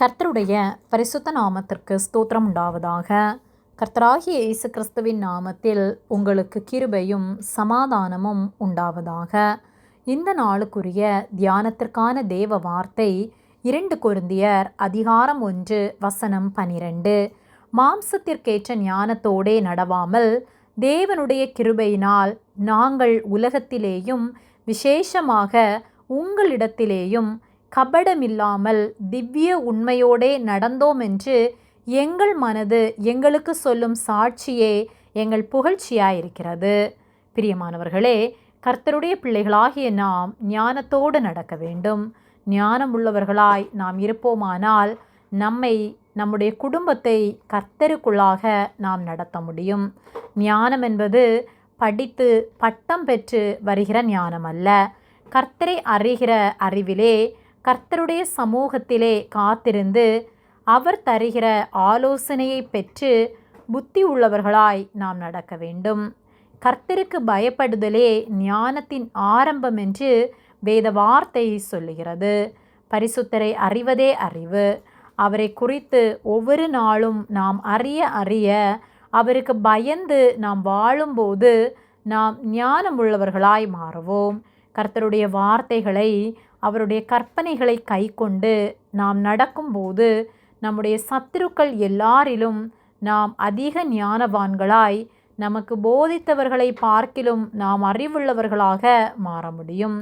கர்த்தருடைய பரிசுத்த நாமத்திற்கு ஸ்தோத்திரம் உண்டாவதாக. கர்த்தராகிய இயேசு கிறிஸ்துவின் நாமத்தில் உங்களுக்கு கிருபையும் சமாதானமும் உண்டாவதாக. இந்த நாளுக்குரிய தியானத்திற்கான தேவ வார்த்தை இரண்டு கொருந்தியர் அதிகாரம் ஒன்று வசனம் பனிரெண்டு. மாம்சத்திற்கேற்ற ஞானத்தோடே நடவாமல் தேவனுடைய கிருபையினால் நாங்கள் உலகத்திலேயும் விசேஷமாக உங்களிடத்திலேயும் கபடமில்லாமல் திவ்ய உண்மையோடே நடந்தோம் என்று எங்கள் மனது எங்களுக்கு சொல்லும் சாட்சியே எங்கள் புகழ்ச்சியாயிருக்கிறது. பிரியமானவர்களே கர்த்தருடைய பிள்ளைகளாகிய நாம் ஞானத்தோடு நடக்க வேண்டும். ஞானம் உள்ளவர்களாய் நாம் இருப்போமானால் நம்மை நம்முடைய குடும்பத்தை கர்த்தருக்குள்ளாக நாம் நடத்த முடியும். ஞானம் என்பது படித்து பட்டம் பெற்று வருகிற ஞானம் அல்ல கர்த்தரை அறிகிற அறிவிலே கர்த்தருடைய சமூகத்திலே காத்திருந்து அவர் தருகிற ஆலோசனையை பெற்று புத்தி உள்ளவர்களாய் நாம் நடக்க வேண்டும். கர்த்தருக்கு பயப்படுதலே ஞானத்தின் ஆரம்பம் என்று வேத வார்த்தை சொல்லுகிறது. பரிசுத்தரை அறிவதே அறிவு. அவரை குறித்து ஒவ்வொரு நாளும் நாம் அறிய அறிய அவருக்கு பயந்து நாம் வாழும்போது நாம் ஞானமுள்ளவர்களாய் மாறுவோம். கர்த்தருடைய வார்த்தைகளை அவருடைய கற்பனைகளை கை கொண்டு நாம் நடக்கும்போது நம்முடைய சத்துருக்கள் எல்லாரிலும் நாம் அதிக ஞானவான்களாய் நமக்கு போதித்தவர்களை பார்க்கிலும் நாம் அறிவுள்ளவர்களாக மாற முடியும்.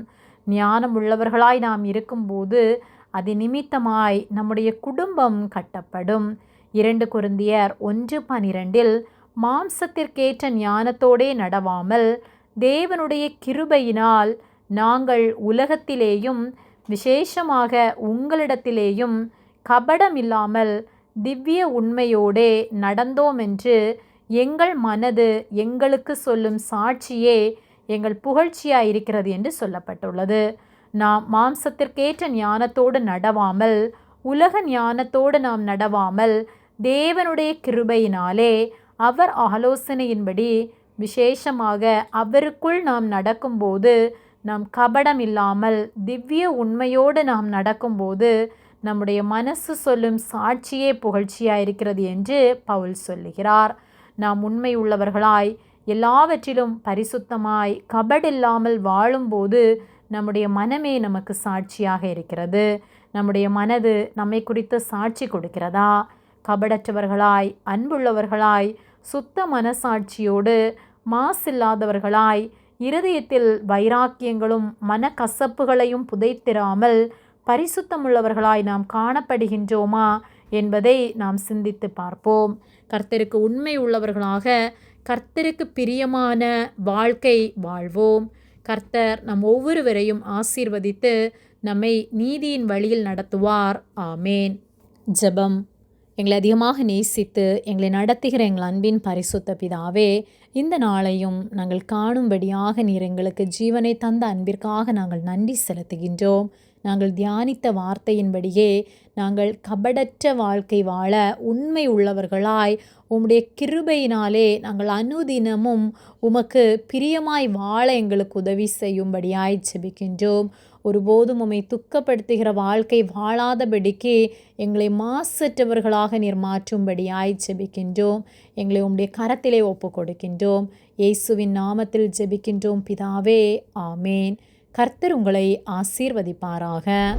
ஞானம் உள்ளவர்களாய் நாம் இருக்கும்போது அது நிமித்தமாய் நம்முடைய குடும்பம் கட்டப்படும். இரண்டு குருந்தியர் ஒன்று பனிரெண்டில் மாம்சத்திற்கேற்ற ஞானத்தோடே நடவாமல் தேவனுடைய கிருபையினால் நாங்கள் உலகத்திலேயும் விசேஷமாக உங்களிடத்திலேயும் கபடமில்லாமல் திவ்ய உண்மையோடே நடந்தோமென்று எங்கள் மனது எங்களுக்கு சொல்லும் சாட்சியே எங்கள் புகழ்ச்சியாக இருக்கிறது என்று சொல்லப்பட்டுள்ளது. நாம் மாம்சத்திற்கேற்ற ஞானத்தோடு நடவாமல் உலக ஞானத்தோடு நாம் நடவாமல் தேவனுடைய கிருபையினாலே அவர் ஆலோசனையின்படி விசேஷமாக அவருக்குள் நாம் நடக்கும்போது நாம் கபடம் இல்லாமல் திவ்ய உண்மையோடு நாம் நடக்கும்போது நம்முடைய மனசு சொல்லும் சாட்சியே புகழ்ச்சியாக இருக்கிறது என்று பவுல் சொல்லுகிறார். நாம் உண்மை உள்ளவர்களாய் எல்லாவற்றிலும் பரிசுத்தமாய் கபடில்லாமல் வாழும்போது நம்முடைய மனமே நமக்கு சாட்சியாக இருக்கிறது. நம்முடைய மனது நம்மை குறித்த சாட்சி கொடுக்கிறதா? கபடற்றவர்களாய் அன்புள்ளவர்களாய் சுத்த மனசாட்சியோடு மாசில்லாதவர்களாய் இருதயத்தில் வைராக்கியங்களும் மனக்கசப்புகளையும் புதைத்திராமல் பரிசுத்தமுள்ளவர்களாய் நாம் காணப்படுகின்றோமா என்பதை நாம் சிந்தித்து பார்ப்போம். கர்த்தருக்கு உண்மை உள்ளவர்களாக கர்த்தருக்கு பிரியமான வாழ்க்கை வாழ்வோம். கர்த்தர் நம் ஒவ்வொருவரையும் ஆசீர்வதித்து நம்மை நீதியின் வழியில் நடத்துவார். ஆமேன். ஜெபம். எங்களை அதிகமாக நேசித்து எங்களை நடத்துகிற எங்கள் அன்பின் பரிசுத்த பிதாவே இந்த நாளையும் நாங்கள் காணும்படியாக நீர் எங்களுக்கு ஜீவனை தந்த அன்பிற்காக நாங்கள் நன்றி செலுத்துகின்றோம். நாங்கள் தியானித்த வார்த்தையின்படியே நாங்கள் கபடற்ற வாழ்க்கை வாழ உண்மை உள்ளவர்களாய் உம்முடைய கிருபையினாலே நாங்கள் அனுதினமும் உமக்கு பிரியமாய் வாழ எங்களுக்கு உதவி செய்யும்படியாய் ஜெபிக்கின்றோம். ஒருபோதும் உம்மை துக்கப்படுத்துகிற வாழ்க்கை வாழாதபடிக்கு எங்களை மாசற்றவர்களாக நீர் மாற்றும்படியாய் ஜெபிக்கின்றோம். எங்களை உம்முடைய கரத்திலே ஒப்பு கொடுக்கின்றோம் இயேசுவின் நாமத்தில் ஜெபிக்கின்றோம். பிதாவே ஆமேன். கர்த்தர் உங்களை ஆசீர்வதிப்பாராக.